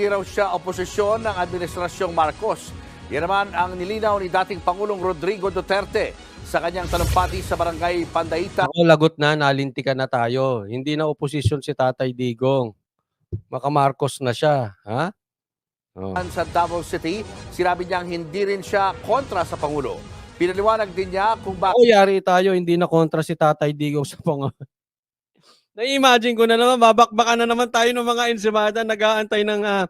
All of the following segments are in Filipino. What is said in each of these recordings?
hindi raw siya oposisyon ng Administrasyong Marcos. Yan naman ang nilinaw ni dating Pangulong Rodrigo Duterte sa kanyang talumpati sa barangay Pandaita. Ako, lagot na, nalintikan na tayo. Hindi na oposisyon si Tatay Digong. Maka Marcos na siya. Ha? Oh. sa Davao City, sinabi niyang hindi rin siya kontra sa Pangulo. Pinaliwanag din niya kung bakit Ako, yari tayo, hindi na kontra si Tatay Digong sa pang... Na-imagine ko na naman, babakbakan na naman tayo ng mga ensimada, nag-aantay ng, ah,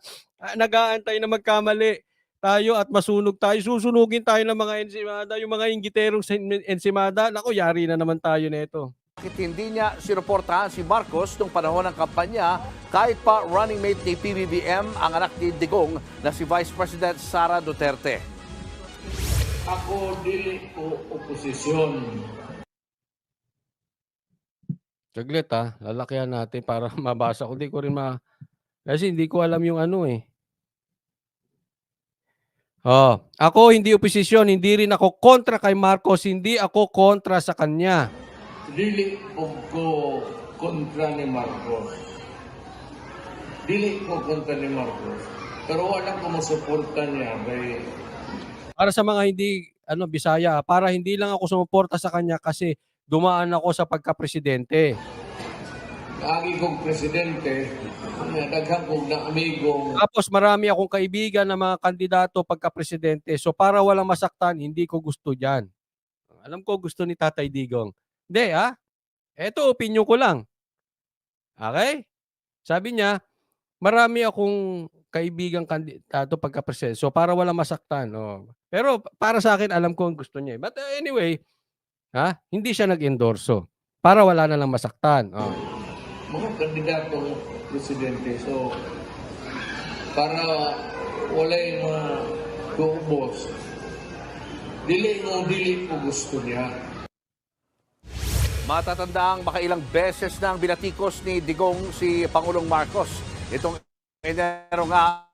nag-aantay na magkamali tayo at masunog tayo. Susunugin tayo ng mga ensimada, yung mga inggiterong ensimada. Naku, yari na naman tayo nito. hindi niya sinuportahan si Marcos nung panahon ng kampanya kahit pa running mate ni PBBM ang anak ni Digong na si Vice President Sara Duterte. Ako dili ko oposisyon. Saglit ha, lalakyan natin para mabasa ko. Hindi ko rin ma... Kasi hindi ko alam yung ano eh. Oh, ako hindi oposisyon, hindi rin ako kontra kay Marcos, hindi ako kontra sa kanya. Dili po ko kontra ni Marcos. Dili ko kontra ni Marcos. Pero wala ko masuporta niya kay Para sa mga hindi ano Bisaya, para hindi lang ako sumuporta sa kanya kasi dumaan ako sa pagka-presidente. agi kong presidente, na daghang kong na amigong Tapos marami akong kaibigan na mga kandidato pagka-presidente. So para walang masaktan, hindi ko gusto 'yan. Alam ko gusto ni Tatay Digong. Hindi ah. Ito opinion ko lang. Okay? Sabi niya, marami akong kaibigang kandidato pagka-presidente. So para walang masaktan. Oh. Pero para sa akin, alam ko ang gusto niya. eh. But uh, anyway, ha? Hindi siya nag-endorso. Para wala na lang masaktan. Oh. mga kandidatong presidente. So, para walay mga kuubos, dili mo dili ko gusto niya. Matatandaang makailang beses nang binatikos ni Digong si Pangulong Marcos. Itong Enero nga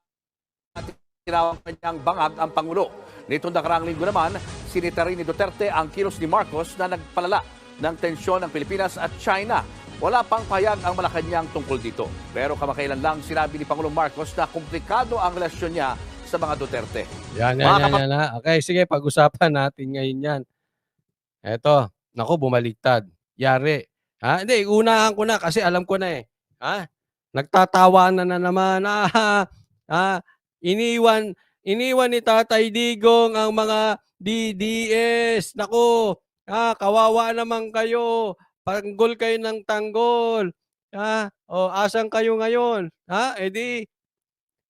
tinawag kanyang bangag ang Pangulo. Nitong nakaraang linggo naman, sinita rin ni Duterte ang kilos ni Marcos na nagpalala ng tensyon ng Pilipinas at China. Wala pang payag ang Malacanang tungkol dito. Pero kamakailan lang sinabi ni Pangulong Marcos na komplikado ang relasyon niya sa mga Duterte. Yan, yan, Mga yan, yan? Okay, sige, pag-usapan natin ngayon yan. Eto, nako, bumaliktad. Yari. Ha? Hindi, unahan ko na kasi alam ko na eh. Ha? Nagtatawanan na naman. Ah, ah, iniwan, iniwan ni Tatay Digong ang mga DDS. Nako, ah, kawawa naman kayo. Tanggol kayo ng tanggol. Ha? O, asan kayo ngayon? Ha? E di,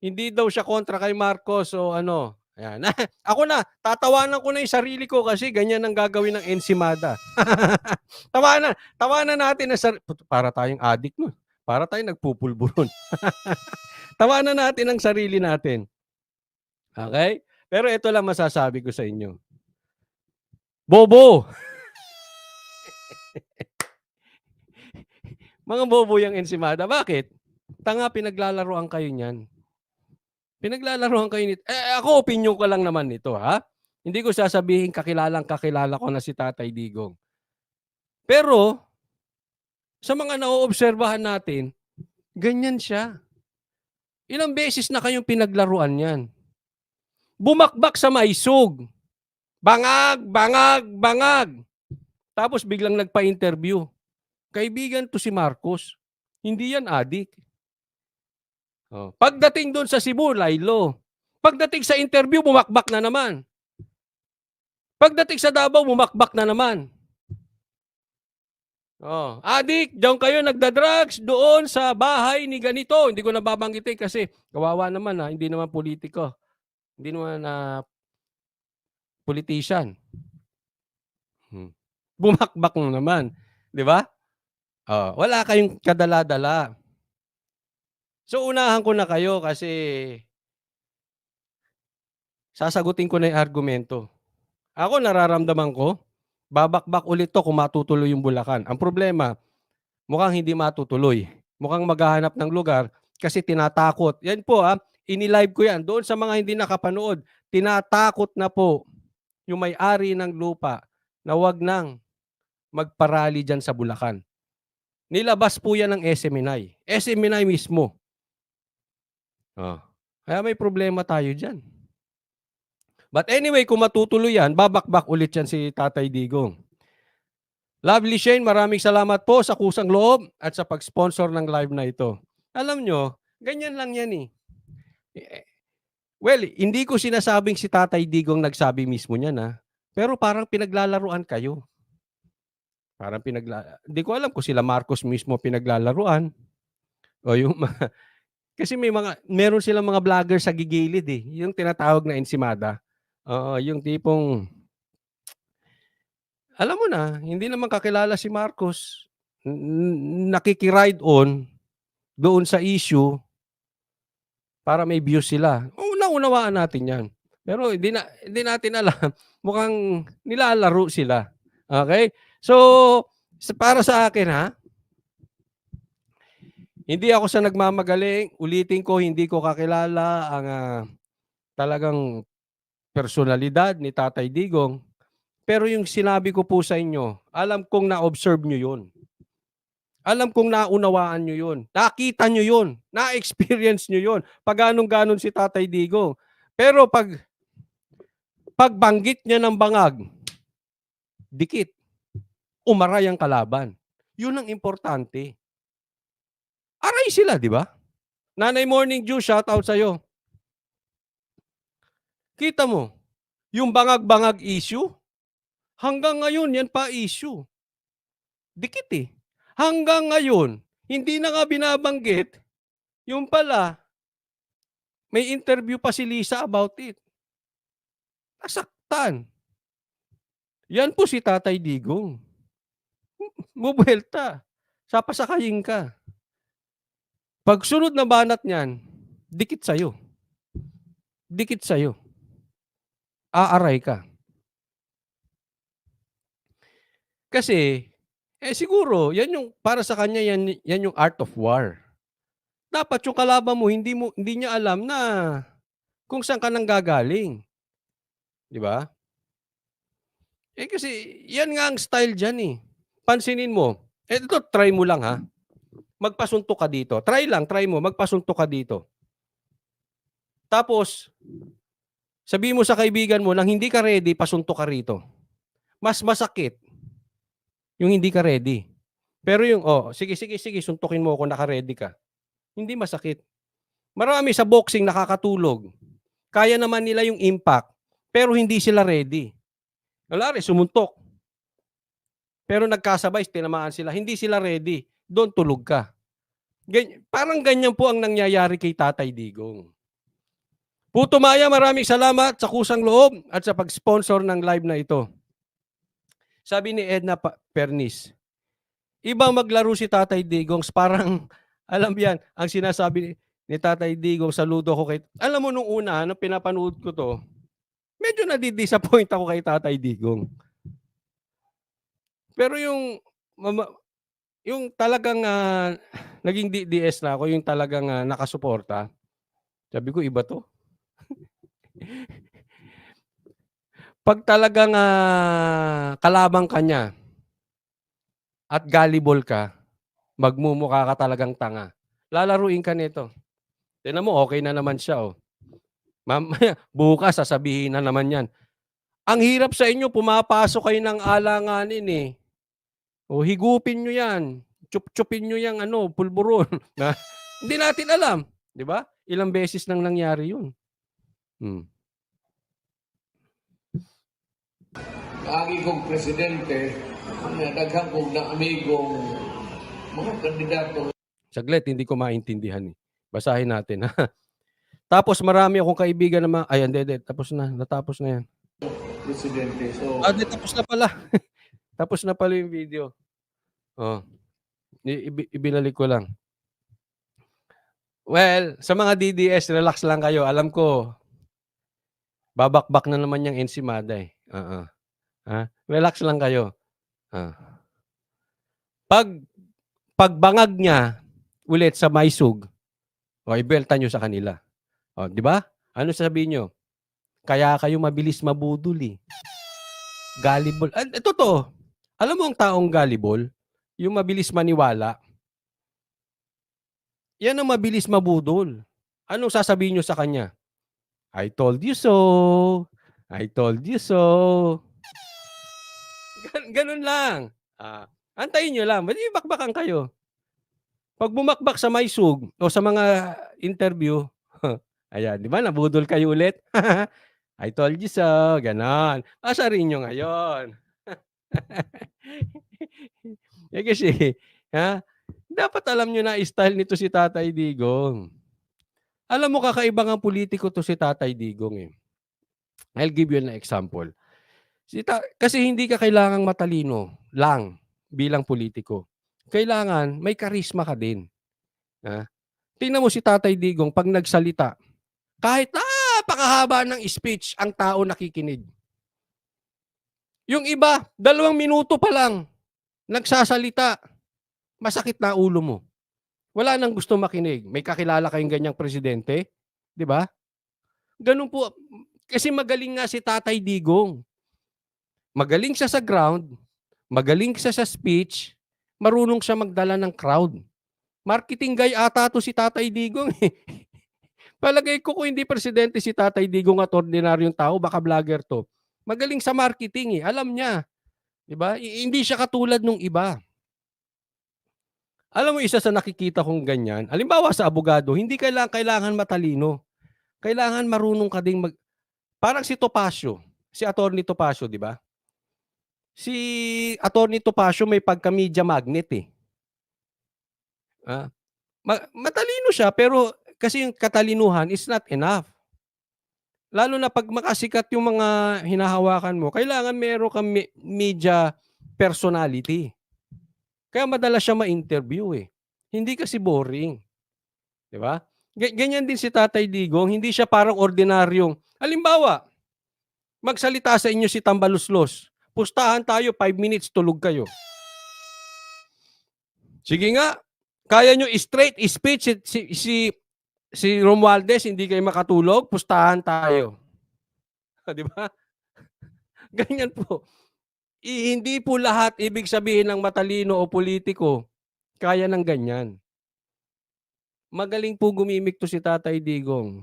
hindi daw siya kontra kay Marcos o ano. Ayan. Ako na, tatawanan ko na yung sarili ko kasi ganyan ang gagawin ng ensimada. tawanan, tawanan natin na sar- para tayong addict no. Para tayong nagpupulburon. tawanan natin ang sarili natin. Okay? Pero ito lang masasabi ko sa inyo. Bobo! Mga bobo yung ensimada. Bakit? Tanga pinaglalaroan kayo niyan. Pinaglalaroan kayo nito. Eh, ako, opinion ko lang naman nito, ha? Hindi ko sasabihin kakilalang kakilala ko na si Tatay Digong. Pero, sa mga nauobserbahan natin, ganyan siya. Ilang beses na kayong pinaglaruan yan. Bumakbak sa maisog. Bangag, bangag, bangag. Tapos biglang nagpa-interview. Kaibigan to si Marcos. Hindi yan adik. Oh. Pagdating doon sa Cebu, Lailo. Pagdating sa interview, bumakbak na naman. Pagdating sa Davao, bumakbak na naman. Oh, adik, diyan kayo nagda-drugs doon sa bahay ni ganito. Hindi ko nababanggitin kasi kawawa naman ha, hindi naman politiko. Hindi naman na politician. Hmm. Bumakbak na naman, 'di ba? Oh, wala kayong kadala-dala. So unahan ko na kayo kasi sasagutin ko na yung argumento. Ako nararamdaman ko, babakbak ulit to kung matutuloy yung Bulacan. Ang problema, mukhang hindi matutuloy. Mukhang maghahanap ng lugar kasi tinatakot. Yan po ha, inilive ko yan. Doon sa mga hindi nakapanood, tinatakot na po yung may-ari ng lupa na wag nang magparali dyan sa Bulacan. Nilabas po yan ng SMNI. SMNI mismo. Oh. Kaya may problema tayo dyan. But anyway, kung matutuloy yan, babakbak ulit yan si Tatay Digong. Lovely Shane, maraming salamat po sa kusang loob at sa pag-sponsor ng live na ito. Alam nyo, ganyan lang yan eh. Eh, Well, hindi ko sinasabing si Tatay Digong nagsabi mismo niyan ha. Pero parang pinaglalaruan kayo. Parang pinagla Hindi ko alam kung sila Marcos mismo pinaglalaruan. O yung mga kasi may mga meron silang mga vlogger sa gigilid eh, yung tinatawag na ensimada. Oo, yung tipong alam mo na, hindi naman kakilala si Marcos. Nakikiride on doon sa issue para may views sila. Unang-unawaan natin 'yan. Pero hindi na hindi natin alam. Mukhang nilalaro sila. Okay? So, para sa akin ha, hindi ako sa nagmamagaling. Ulitin ko, hindi ko kakilala ang ah, talagang personalidad ni Tatay Digong. Pero yung sinabi ko po sa inyo, alam kong na-observe nyo yun. Alam kong naunawaan nyo yun. Nakita nyo yun. Na-experience nyo yun. Pag ganong-ganon si Tatay Digong. Pero pag pagbanggit niya ng bangag, dikit. Umaray ang kalaban. Yun ang importante. Aray sila, di ba? Nanay Morning Dew, shout out sa'yo. Kita mo, yung bangag-bangag issue, hanggang ngayon yan pa issue. Dikit eh. Hanggang ngayon, hindi na nga binabanggit, yung pala, may interview pa si Lisa about it. Nasaktan. Yan po si Tatay Digong. Mubuelta. Sapasakayin ka. Pag sunod na banat niyan, dikit sa'yo. Dikit sa'yo. Aaray ka. Kasi, eh siguro, yan yung, para sa kanya, yan, yan yung art of war. Dapat yung kalaban mo, hindi, mo, hindi niya alam na kung saan ka nang gagaling. Di ba? Eh kasi, yan nga ang style dyan eh. Pansinin mo, eh ito, try mo lang ha magpasuntok ka dito. Try lang, try mo, magpasuntok ka dito. Tapos, sabi mo sa kaibigan mo nang hindi ka ready, pasuntok ka rito. Mas masakit yung hindi ka ready. Pero yung, oh, sige, sige, sige, suntukin mo ako, naka-ready ka. Hindi masakit. Marami sa boxing nakakatulog. Kaya naman nila yung impact, pero hindi sila ready. Wala rin, sumuntok. Pero nagkasabay, tinamaan sila. Hindi sila ready doon tulog ka. Ganyan, parang ganyan po ang nangyayari kay Tatay Digong. Puto Maya, maraming salamat sa kusang loob at sa pag-sponsor ng live na ito. Sabi ni Edna Pernis, ibang maglaro si Tatay Digong, parang, alam yan, ang sinasabi ni, Tatay Digong, saludo ko kay, alam mo nung una, nung pinapanood ko to, medyo nadidisappoint ako kay Tatay Digong. Pero yung, yung talagang ah, naging DDS na ako, yung talagang ah, nakasuporta, sabi ko, iba to. Pag talagang ah, kalabang ka niya at gullible ka, magmumukha ka talagang tanga. Lalaruin ka nito. Tignan mo, okay na naman siya. Oh. Mamaya, bukas sasabihin na naman yan. Ang hirap sa inyo, pumapasok kayo ng alanganin eh. O higupin nyo yan. Chup-chupin nyo yung ano, pulburon. Na, hindi natin alam. Di ba? Ilang beses nang nangyari yun. Hmm. Agi kong presidente, nga daghang kong na amigong mga kandidato Saglit, hindi ko maintindihan eh. Basahin natin ha. Tapos marami akong kaibigan na mga, ay hindi, hindi, tapos na, natapos na yan. presidente. So, Ah, di, tapos na pala. tapos na pala yung video. Oh. I- ibi- ibinalik ko lang. Well, sa mga DDS, relax lang kayo. Alam ko, babakbak na naman yung ensimada eh. Oo. Ha? Relax lang kayo. Ah. Pag pagbangag niya ulit sa Maisug, o ibelta nyo sa kanila. O, di ba? Ano sasabihin nyo? Kaya kayo mabilis mabudol eh. Gullible. Ah, ito to. Alam mo ang taong gullible? Yung mabilis maniwala. Yan ang mabilis mabudol. Anong sasabihin nyo sa kanya? I told you so. I told you so. Gan- ganun lang. Ah, antayin nyo lang. Ba't bakbakan kayo? Pag bumakbak sa Maysug o sa mga interview, ayan, di ba, nabudol kayo ulit? I told you so, ganon. Asarin nyo ngayon. eh kasi, ha? Dapat alam nyo na style nito si Tatay Digong. Alam mo, kakaibang ang politiko to si Tatay Digong eh. I'll give you an example. Kasi hindi ka kailangang matalino lang bilang politiko. Kailangan may karisma ka din. Ha? Tingnan mo si Tatay Digong pag nagsalita, kahit napakahaba ng speech, ang tao nakikinig. Yung iba, dalawang minuto pa lang, nagsasalita, masakit na ulo mo. Wala nang gusto makinig. May kakilala kayong ganyang presidente? Di ba? Ganun po. Kasi magaling nga si Tatay Digong. Magaling siya sa ground, magaling siya sa speech, marunong siya magdala ng crowd. Marketing guy ata to si Tatay Digong. eh. Palagay ko kung hindi presidente si Tatay Digong at ordinaryong tao, baka vlogger to. Magaling sa marketing eh. Alam niya. 'Di ba? Hindi siya katulad nung iba. Alam mo isa sa nakikita kong ganyan, halimbawa sa abogado, hindi kailangan kailangan matalino. Kailangan marunong ka ding mag Parang si Topacio, si Attorney Topacio, 'di ba? Si Attorney Topacio may pagka-media magnet eh. Ah, ma- matalino siya pero kasi yung katalinuhan is not enough. Lalo na pag makasikat yung mga hinahawakan mo, kailangan meron kang me- media personality. Kaya madalas siya ma-interview eh. Hindi kasi boring. 'Di ba? Ga- Ganyan din si Tatay Digong, hindi siya parang ordinaryong. Halimbawa, magsalita sa inyo si Tambaluslos. Pustahan tayo, 5 minutes, tulog kayo. Sige nga, kaya nyo straight speech si, si, si, si Romualdez, hindi kayo makatulog, pustahan tayo. Di ba? Ganyan po. I- hindi po lahat ibig sabihin ng matalino o politiko kaya ng ganyan. Magaling po gumimik to si Tatay Digong.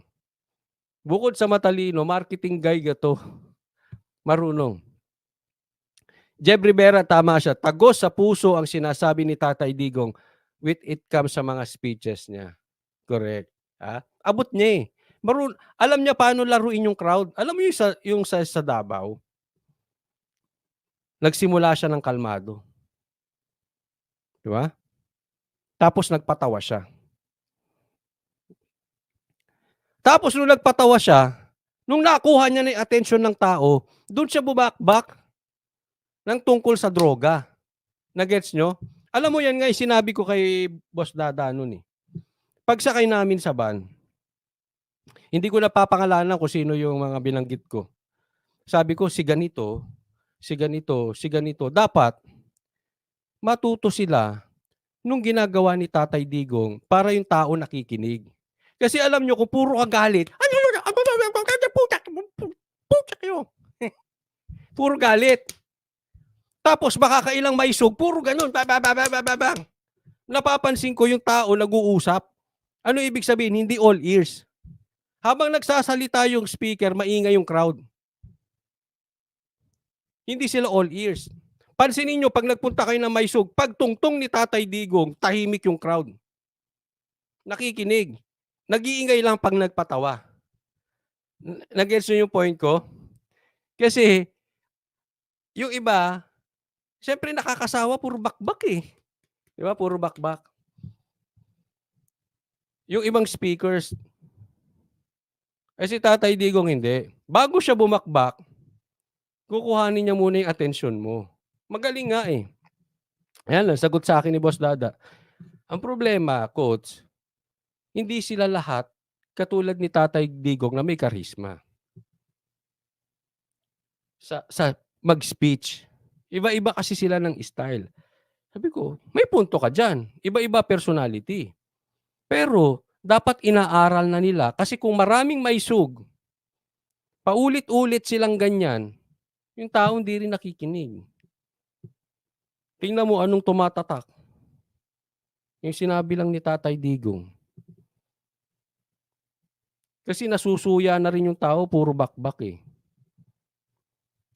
Bukod sa matalino, marketing guy gato. Marunong. Jeb Rivera, tama siya. Tagos sa puso ang sinasabi ni Tatay Digong with it comes sa mga speeches niya. Correct. Ha? Abot niya eh. Marun alam niya paano laruin yung crowd. Alam mo yung sa, yung sa, sa Davao? Nagsimula siya ng kalmado. Di ba? Tapos nagpatawa siya. Tapos nung nagpatawa siya, nung nakuha niya na yung attention ng tao, doon siya bubakbak ng tungkol sa droga. Nagets nyo? Alam mo yan nga, yung sinabi ko kay Boss Dada noon eh. Pagsakay namin sa van, hindi ko napapangalanan kung sino yung mga binanggit ko. Sabi ko, si ganito, si ganito, si ganito. Dapat, matuto sila nung ginagawa ni Tatay Digong para yung tao nakikinig. Kasi alam nyo, kung puro ka galit, ano yun? Putak, putak kayo. Puro galit. Tapos baka kailang maisog, puro ganun. Ba, ba, ba, ba, ba, ba, bang. Napapansin ko yung tao nag-uusap. Ano ibig sabihin? Hindi all ears. Habang nagsasalita yung speaker, maingay yung crowd. Hindi sila all ears. Pansinin nyo, pag nagpunta kayo ng Maysug, pag tungtong ni Tatay Digong, tahimik yung crowd. Nakikinig. Nag-iingay lang pag nagpatawa. Nag-gets nyo yung point ko? Kasi, yung iba, syempre nakakasawa, puro bakbak eh. Di ba? Puro bakbak. Yung ibang speakers, eh si Tatay Digong hindi. Bago siya bumakbak, kukuhanin niya muna yung attention mo. Magaling nga eh. Ayan lang, sagot sa akin ni Boss Dada. Ang problema, coach, hindi sila lahat katulad ni Tatay Digong na may karisma. Sa, sa mag-speech. Iba-iba kasi sila ng style. Sabi ko, may punto ka dyan. Iba-iba personality. Pero, dapat inaaral na nila kasi kung maraming may sug, paulit-ulit silang ganyan, yung tao hindi rin nakikinig. Tingnan mo anong tumatatak. Yung sinabi lang ni Tatay Digong. Kasi nasusuya na rin yung tao, puro bakbak eh.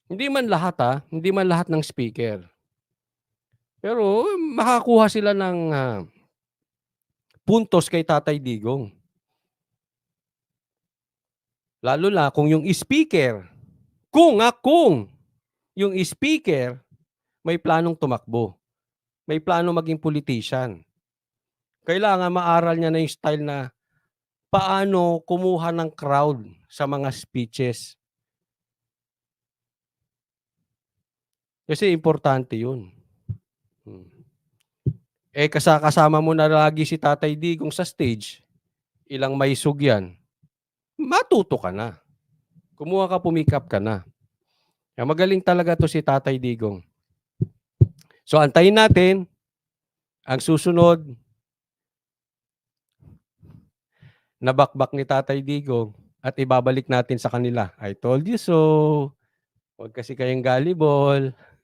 Hindi man lahat ha, hindi man lahat ng speaker. Pero makakuha sila ng ah, puntos kay Tatay Digong. Lalo na kung yung speaker, kung nga kung yung speaker may planong tumakbo, may plano maging politician. Kailangan maaral niya na yung style na paano kumuha ng crowd sa mga speeches. Kasi importante yun. Hmm. Eh kasa- kasama mo na lagi si Tatay Digong sa stage, ilang may yan, matuto ka na. Kumuha ka, pumikap ka na. Magaling talaga to si Tatay Digong. So antayin natin ang susunod na bakbak ni Tatay Digong at ibabalik natin sa kanila. I told you so. Huwag kasi kayong gullible.